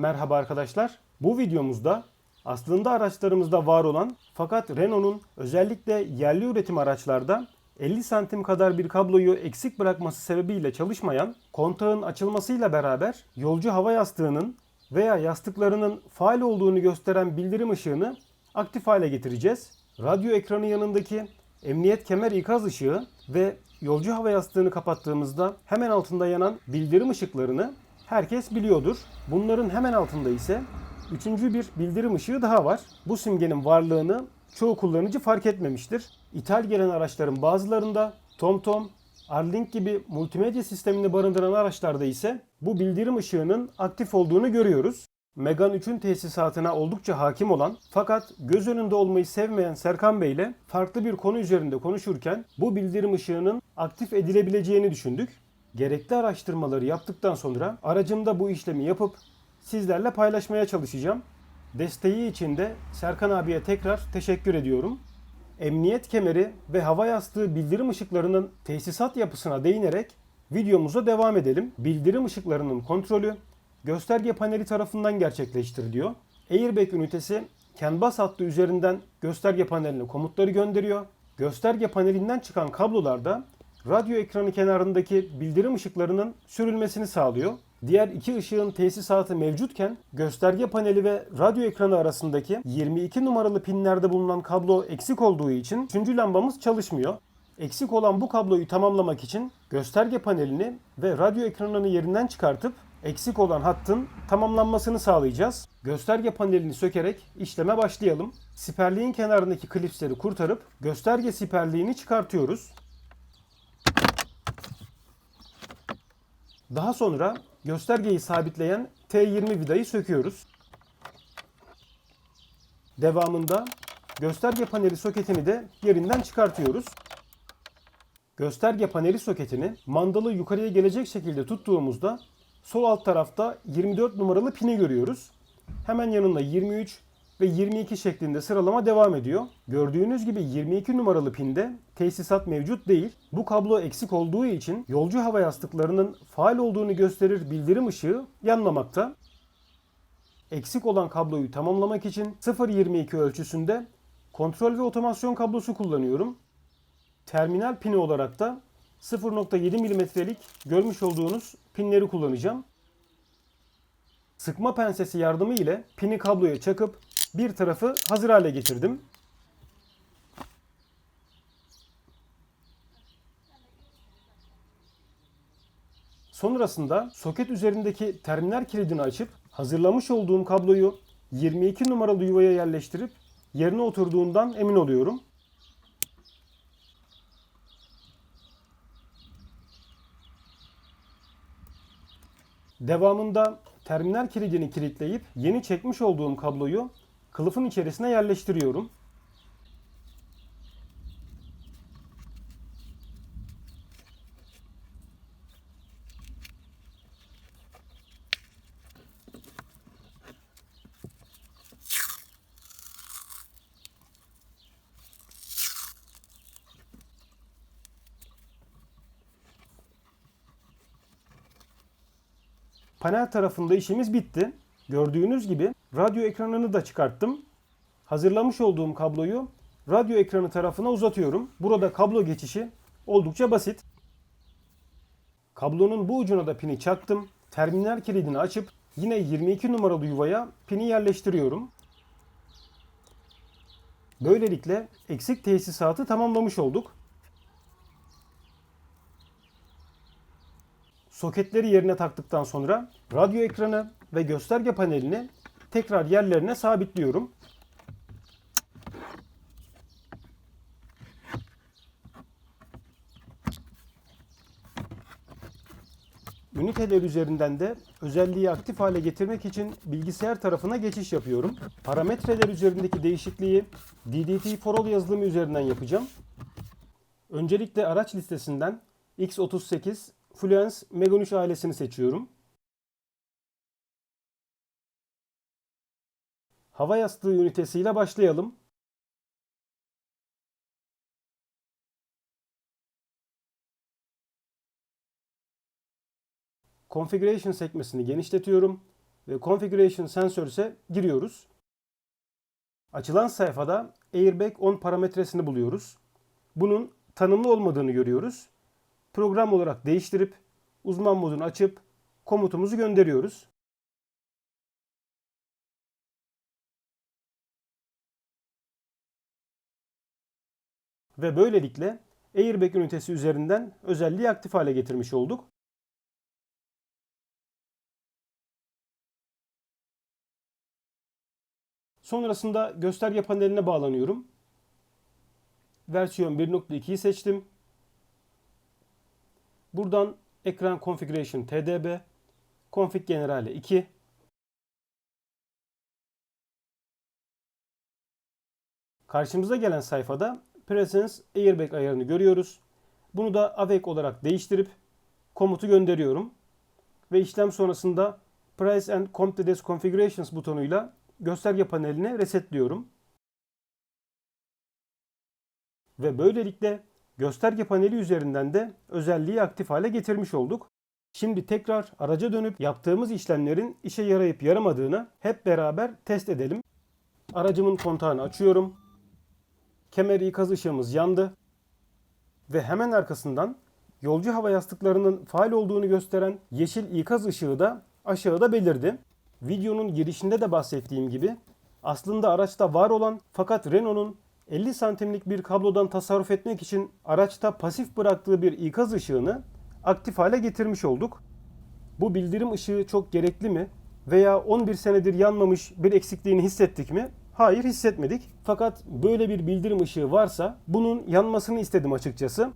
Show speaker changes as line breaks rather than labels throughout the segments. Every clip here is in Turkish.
Merhaba arkadaşlar. Bu videomuzda aslında araçlarımızda var olan fakat Renault'un özellikle yerli üretim araçlarda 50 santim kadar bir kabloyu eksik bırakması sebebiyle çalışmayan kontağın açılmasıyla beraber yolcu hava yastığının veya yastıklarının faal olduğunu gösteren bildirim ışığını aktif hale getireceğiz. Radyo ekranı yanındaki emniyet kemer ikaz ışığı ve yolcu hava yastığını kapattığımızda hemen altında yanan bildirim ışıklarını herkes biliyordur. Bunların hemen altında ise üçüncü bir bildirim ışığı daha var. Bu simgenin varlığını çoğu kullanıcı fark etmemiştir. İthal gelen araçların bazılarında TomTom, Arlink gibi multimedya sistemini barındıran araçlarda ise bu bildirim ışığının aktif olduğunu görüyoruz. Megane 3'ün tesisatına oldukça hakim olan fakat göz önünde olmayı sevmeyen Serkan Bey ile farklı bir konu üzerinde konuşurken bu bildirim ışığının aktif edilebileceğini düşündük. Gerekli araştırmaları yaptıktan sonra aracımda bu işlemi yapıp sizlerle paylaşmaya çalışacağım. Desteği için de Serkan abiye tekrar teşekkür ediyorum. Emniyet kemeri ve hava yastığı bildirim ışıklarının tesisat yapısına değinerek videomuza devam edelim. Bildirim ışıklarının kontrolü gösterge paneli tarafından gerçekleştiriliyor. Airbag ünitesi CAN bus hattı üzerinden gösterge paneline komutları gönderiyor. Gösterge panelinden çıkan kablolarda radyo ekranı kenarındaki bildirim ışıklarının sürülmesini sağlıyor. Diğer iki ışığın tesisatı mevcutken gösterge paneli ve radyo ekranı arasındaki 22 numaralı pinlerde bulunan kablo eksik olduğu için 3. lambamız çalışmıyor. Eksik olan bu kabloyu tamamlamak için gösterge panelini ve radyo ekranını yerinden çıkartıp eksik olan hattın tamamlanmasını sağlayacağız. Gösterge panelini sökerek işleme başlayalım. Siperliğin kenarındaki klipsleri kurtarıp gösterge siperliğini çıkartıyoruz. Daha sonra göstergeyi sabitleyen T20 vidayı söküyoruz. Devamında gösterge paneli soketini de yerinden çıkartıyoruz. Gösterge paneli soketini mandalı yukarıya gelecek şekilde tuttuğumuzda sol alt tarafta 24 numaralı pini görüyoruz. Hemen yanında 23 ve 22 şeklinde sıralama devam ediyor. Gördüğünüz gibi 22 numaralı pinde tesisat mevcut değil. Bu kablo eksik olduğu için yolcu hava yastıklarının faal olduğunu gösterir bildirim ışığı yanmamakta. Eksik olan kabloyu tamamlamak için 0.22 ölçüsünde kontrol ve otomasyon kablosu kullanıyorum. Terminal pini olarak da 0.7 mm'lik görmüş olduğunuz pinleri kullanacağım. Sıkma pensesi yardımı ile pini kabloya çakıp bir tarafı hazır hale getirdim. Sonrasında soket üzerindeki terminal kilidini açıp hazırlamış olduğum kabloyu 22 numaralı yuvaya yerleştirip yerine oturduğundan emin oluyorum. Devamında terminal kilidini kilitleyip yeni çekmiş olduğum kabloyu kılıfın içerisine yerleştiriyorum. Panel tarafında işimiz bitti. Gördüğünüz gibi radyo ekranını da çıkarttım. Hazırlamış olduğum kabloyu radyo ekranı tarafına uzatıyorum. Burada kablo geçişi oldukça basit. Kablonun bu ucuna da pini çaktım. Terminal kilidini açıp yine 22 numaralı yuvaya pini yerleştiriyorum. Böylelikle eksik tesisatı tamamlamış olduk. Soketleri yerine taktıktan sonra radyo ekranı ve gösterge panelini tekrar yerlerine sabitliyorum. Üniteler üzerinden de özelliği aktif hale getirmek için bilgisayar tarafına geçiş yapıyorum. Parametreler üzerindeki değişikliği DDT for All yazılımı üzerinden yapacağım. Öncelikle araç listesinden X38 Fluence Megane 3 ailesini seçiyorum. Hava yastığı ünitesiyle başlayalım. Configuration sekmesini genişletiyorum ve Configuration Sensors'e giriyoruz. Açılan sayfada Airbag On parametresini buluyoruz. Bunun tanımlı olmadığını görüyoruz. Program olarak değiştirip uzman modunu açıp komutumuzu gönderiyoruz. Ve böylelikle Airbag ünitesi üzerinden özelliği aktif hale getirmiş olduk. Sonrasında gösterge paneline bağlanıyorum. Versiyon 1.2'yi seçtim. Buradan ekran configuration tdb, config generale 2, Karşımıza gelen sayfada Presence Airbag ayarını görüyoruz. Bunu da AVEC olarak değiştirip komutu gönderiyorum. Ve işlem sonrasında Price and Completed Configurations butonuyla gösterge panelini resetliyorum. Ve böylelikle gösterge paneli üzerinden de özelliği aktif hale getirmiş olduk. Şimdi tekrar araca dönüp yaptığımız işlemlerin işe yarayıp yaramadığını hep beraber test edelim. Aracımın kontağını açıyorum. Kemer ikaz ışığımız yandı. Ve hemen arkasından yolcu hava yastıklarının faal olduğunu gösteren yeşil ikaz ışığı da aşağıda belirdi. Videonun girişinde de bahsettiğim gibi aslında araçta var olan fakat Renault'un 50 santimlik bir kablodan tasarruf etmek için araçta pasif bıraktığı bir ikaz ışığını aktif hale getirmiş olduk. Bu bildirim ışığı çok gerekli mi? Veya 11 senedir yanmamış bir eksikliğini hissettik mi? Hayır hissetmedik. Fakat böyle bir bildirim ışığı varsa bunun yanmasını istedim açıkçası.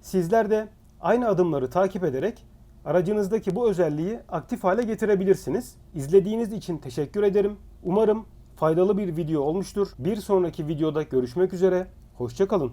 Sizler de aynı adımları takip ederek aracınızdaki bu özelliği aktif hale getirebilirsiniz. İzlediğiniz için teşekkür ederim. Umarım faydalı bir video olmuştur. Bir sonraki videoda görüşmek üzere. Hoşçakalın.